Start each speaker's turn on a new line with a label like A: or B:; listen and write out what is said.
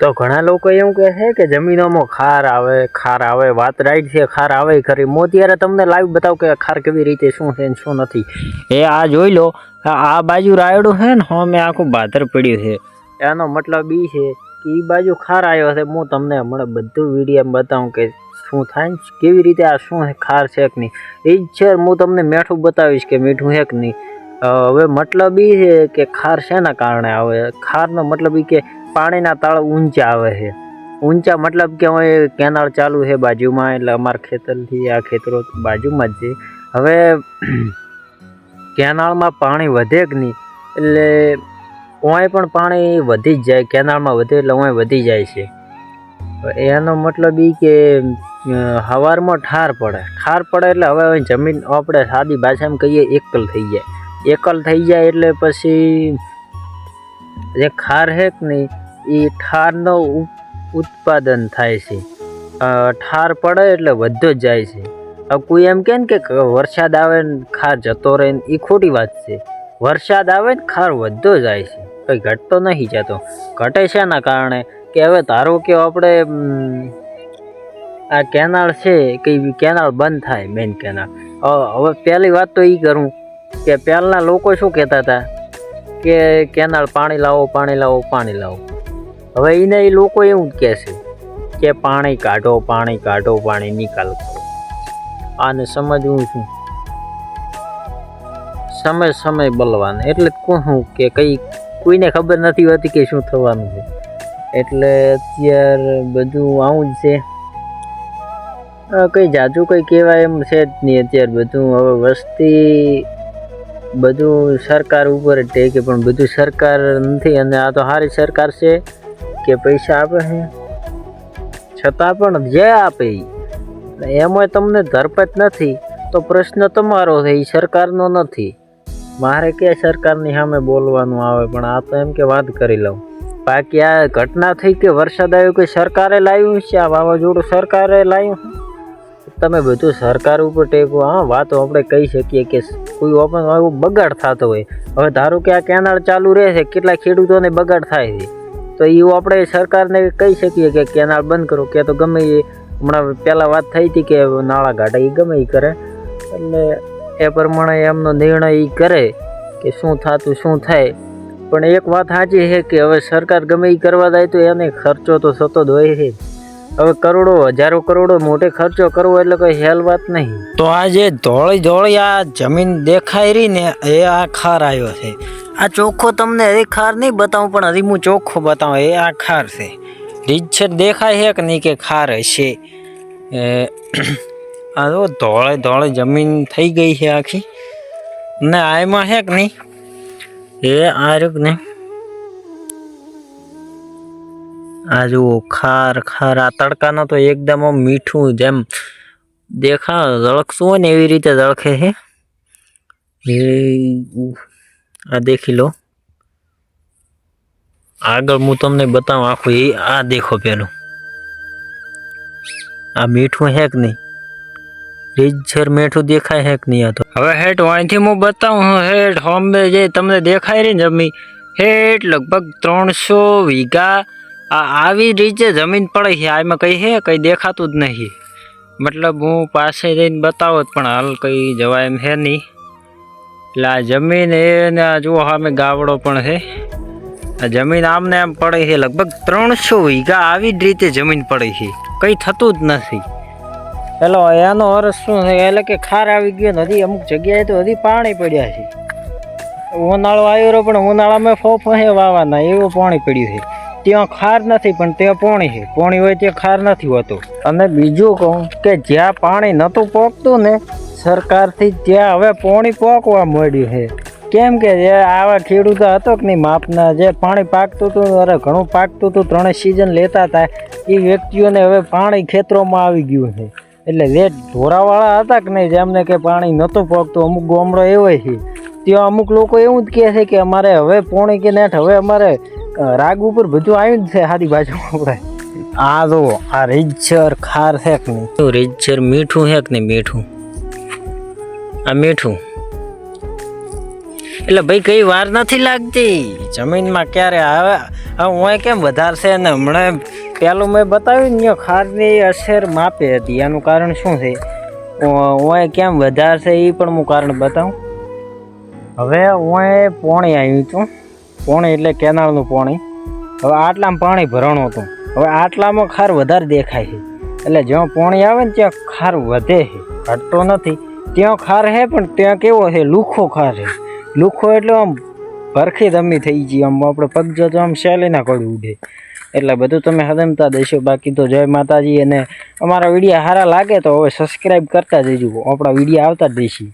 A: તો ઘણા લોકો એવું કહે છે કે જમીનોમાં ખાર આવે ખાર આવે, વાત રાઈટ છે, ખાર આવે ખરી. હું ત્યારે તમને લાઈવ બતાવું કે ખાર કેવી રીતે શું છે ને શું નથી. એ આ જોઈ લો, આ બાજુ રાયડું છે ને, હું, મેં આખું બાદર પડ્યું છે. એનો મતલબ એ છે કે એ બાજુ ખાર આવ્યો છે. હું તમને હમણાં બધું વીડિયો બતાવું કે શું થાય કેવી રીતે આ શું ખાર છે કે નહીં. એ જ છે હું તમને મીઠું બતાવીશ કે મીઠું છે કે નહીં. હવે મતલબ એ છે કે ખાર શેના કારણે આવે? ખારનો મતલબ એ કે પાણીના તળ ઊંચા આવે છે. ઊંચા મતલબ કે હવે કેનાળ ચાલુ છે બાજુમાં, એટલે અમારા ખેતરથી આ ખેતરો બાજુમાં જ છે. હવે કેનાળમાં પાણી વધે કે નહીં? એટલે ઓય પણ પાણી વધી જ જાય કેનાળમાં વધે એટલે ઓય વધી જાય છે. એનો મતલબ એ કે હવારમાં ઠાર પડે. ઠાર પડે એટલે હવે જમીન આપણે સાદી ભાષામાં કહીએ, એકલ થઈ જાય. એકલ થઈ જાય એટલે પછી જે ખાર છે નહીં, એ ઠારનો ઉત્પાદન થાય છે. ઠાર પડે એટલે વધતો જ જાય છે. હવે કોઈ એમ કહે ને કે, વરસાદ આવે ને ખાર જતો રહે ને એ ખોટી વાત છે. વરસાદ આવે ને ખાર વધતો જાય છે. કંઈ ઘટતો નથી જતો. ઘટે શેના કારણે કે હવે ધારો કે આપણે આ કેનાલ છે કે કેનાલ બંધ થાય મેઇન કેનાલ. હવે પહેલી વાત તો એ કરું કે પહેલાંના લોકો શું કહેતા હતા? કે કેનાલ પાણી લાવો પાણી લાવો પાણી લાવો. હવે એને એ લોકો એવું જ કહે છે કે પાણી કાઢો પાણી કાઢો, પાણી નિકાલ કરો. આને સમજવું છું સમય સમય બલવાન. એટલે કહું કે કંઈ કોઈને ખબર નથી હોતી કે શું થવાનું છે. એટલે અત્યારે બધું આવું જ છે. કંઈ જાજુ કંઈ કહેવાય એમ છે જ નહીં. અત્યારે બધું હવે વસ્તી બધું સરકાર ઉપર જ ટેકે પણ બધું સરકાર નથી. અને આ તો સારી સરકાર છે કે પૈસા આપે છે. છતાં પણ જે આપે એમાં તમને ધરપત નથી. તો પ્રશ્ન તમારો છે એ સરકારનો નથી. મારે કે સરકારની સામે બોલવાનું આવે, પણ આ તો એમ કે વાત કરી લઉં. બાકી આ ઘટના થઈ કે વરસાદ આવ્યો કે સરકારે લાવ્યું છે? આ વાવાઝોડું સરકારે લાવ્યું તમે બધું સરકાર ઉપર ટેકો, હા, વાતો આપણે કહી શકીએ કે કોઈ ઓપન એવું બગાડ થતો હોય. હવે ધારો કે આ કેનાળ ચાલુ રહે છે કેટલા ખેડૂતોને બગાડ થાય છે. તો એવું આપણે સરકારને કહી શકીએ કે કેનાળ બંધ કરો. કે તો ગમે એ હમણાં પહેલાં વાત થઈ હતી કે નાળા ગાઢા એ ગમે એ કરે. એટલે એ પ્રમાણે એમનો નિર્ણય એ કરે કે શું થતું, શું થાય. પણ એક વાત સાચી છે કે હવે સરકાર ગમે એ કરવા જાય તો એને ખર્ચો તો થતો જ હોય છે હવે કરોડો, હજારો કરોડો મોટે ખર્ચો કરવો એટલે કોઈ હેલ વાત નહીં. તો આ જે ધોળી ધોળી આ જમીન દેખાઈ રહી ને, એ આ ખાર આવ્યો છે. આ ચોખ્ખો તમને હરી ખાર નહીં બતાવું, પણ હજી હું ચોખ્ખો બતાવું, એ આ ખાર છે. રીતસર દેખાય છે કે નહીં કે ખાર હશે? એ, આ જો ધોળે ધોળે જમીન થઈ ગઈ છે આખી. ને આમાં છે કે નહીં? એ આ રૂપ ને આ જુઓ, ખાર ખાર, આ તડકાનો તો એકદમ આમ મીઠું જેમ દેખા ઝળકતું હોય ને એવી રીતે ઝળકે છે એ આ દેખી લો. આગળ હું તમને બતાવું આખું, એ, આ દેખો પેલું. આ મીઠું છે કે નહીં. રીતસર મીઠું દેખાય છે કે નહીં આ તો. હવે હેઠ અહીંથી હું બતાવું, હું હેઠ હોમ્બે જે તમને દેખાય રહી ને જમીન હેઠ લગભગ ત્રણસો વીઘા આ આવી રીતે જમીન પડે છે, આમાં કંઈ છે, કંઈ દેખાતું જ નહીં. મતલબ હું પાસે જઈને બતાવો જ પણ હાલ કંઈ જવાય એમ છે નહીં. એટલે આ જમીન એ ને આ જુઓ, સામે ગાવડો પણ છે. આ જમીન આમને આમ પડે છે, લગભગ ત્રણસો વીઘા આવી જ રીતે જમીન પડે છે. કંઈ થતું જ નથી. એટલે એનો અર્થ શું છે, એટલે કે ખાર આવી ગયો ને, હજી અમુક જગ્યાએ તો હજી પાણી પડ્યા છે. ઉનાળો આવ્યો પણ ઉનાળામાં ફોફ હે વાવાના, એવું પાણી પડ્યું છે. ત્યાં ખાર નથી, પણ ત્યાં પાણી છે. પાણી હોય ત્યાં ખાર નથી હોતો. અને બીજું કહું કે જ્યાં પાણી નહોતું પોકતું ને, સરકારથી ત્યાં હવે પાણી પોકવા મળ્યું છે. કેમ કે જે આવા ખેડૂતો હતો કે નહીં, માપના જે પાણી પાકતું હતું, અરે ઘણું પાકતું હતું ત્રણે સિઝન લેતા હતા, એ વ્યક્તિઓને હવે પાણી ખેતરોમાં આવી ગયું છે. એટલે જે ઢોરાવાળા હતા કે નહીં, જેમને કે પાણી નહોતું પોકતું, અમુક ગોમડો એવો છે. ત્યાં અમુક લોકો એવું જ કહે છે કે અમારે હવે પોણી કે નેઠ, હવે અમારે રાગ ઉપર બધું આવ્યું જ છે સાદી બાજુમાં આપણે આ જો આ રેજર ખાર છે કે નહીં? રીતસર મીઠું છે કે નહીં મીઠું? આ મીઠું. એટલે ભાઈ કઈ વાર નથી લાગતી. જમીનમાં ક્યારે આવે? હું કેમ વધારશે ને? હમણાં પેલું મેં બતાવ્યું ને ખારની અસર માપે હતી. એનું કારણ શું છે? હું કેમ વધારશે એ પણ હું કારણ બતાવું. હવે હું પોણી આવ્યું હતું પોણી એટલે કેનાલનું પોણી. હવે આટલામાં પાણી ભરાણું હતું. હવે આટલામાં ખાર વધારે દેખાય છે. એટલે જ્યાં પોણી આવે ને ત્યાં ખાર વધે છે. ઘટતો નથી. ત્યાં ખાર છે પણ ત્યાં કેવો છે? લુખો ખાર છે. લુખો એટલે આમ ભરખી ધમી થઈ ગઈ. આમ આપણે પગ જો આમ શેલીના કડ ઉડે. એટલે બધું તમે હદમતા દેશો. બાકી તો જય માતાજી. અને અમારા વિડીયા સારા લાગે તો હવે સબસ્ક્રાઈબ કરતા જજો. આપણા વિડીયા આવતા જ દેશી.